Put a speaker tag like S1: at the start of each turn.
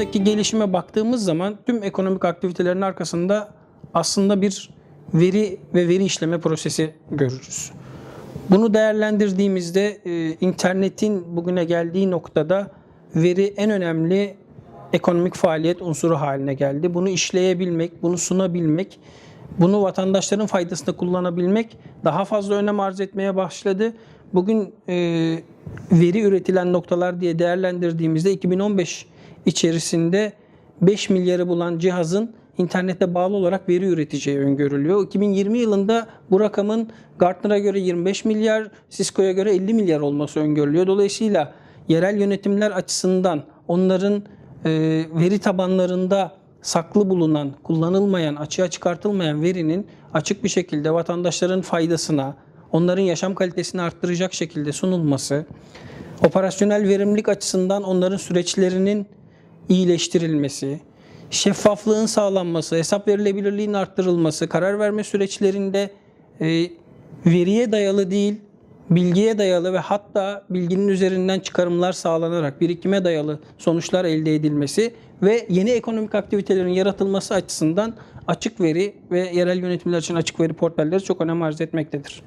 S1: dünyadaki gelişime baktığımız zaman tüm ekonomik aktivitelerin arkasında aslında bir veri ve veri işleme prosesi görürüz. Bunu değerlendirdiğimizde e, internetin bugüne geldiği noktada veri en önemli ekonomik faaliyet unsuru haline geldi. Bunu işleyebilmek, bunu sunabilmek, bunu vatandaşların faydasında kullanabilmek daha fazla önem arz etmeye başladı. Bugün e, veri üretilen noktalar diye değerlendirdiğimizde 2015 içerisinde 5 milyarı bulan cihazın internete bağlı olarak veri üreteceği öngörülüyor. 2020 yılında bu rakamın Gartner'a göre 25 milyar, Cisco'ya göre 50 milyar olması öngörülüyor. Dolayısıyla yerel yönetimler açısından onların e, veri tabanlarında saklı bulunan, kullanılmayan, açığa çıkartılmayan verinin açık bir şekilde vatandaşların faydasına, onların yaşam kalitesini arttıracak şekilde sunulması, operasyonel verimlilik açısından onların süreçlerinin iyileştirilmesi, şeffaflığın sağlanması, hesap verilebilirliğin arttırılması, karar verme süreçlerinde e, veriye dayalı değil, bilgiye dayalı ve hatta bilginin üzerinden çıkarımlar sağlanarak birikime dayalı sonuçlar elde edilmesi ve yeni ekonomik aktivitelerin yaratılması açısından açık veri ve yerel yönetimler için açık veri portalleri çok önem arz etmektedir.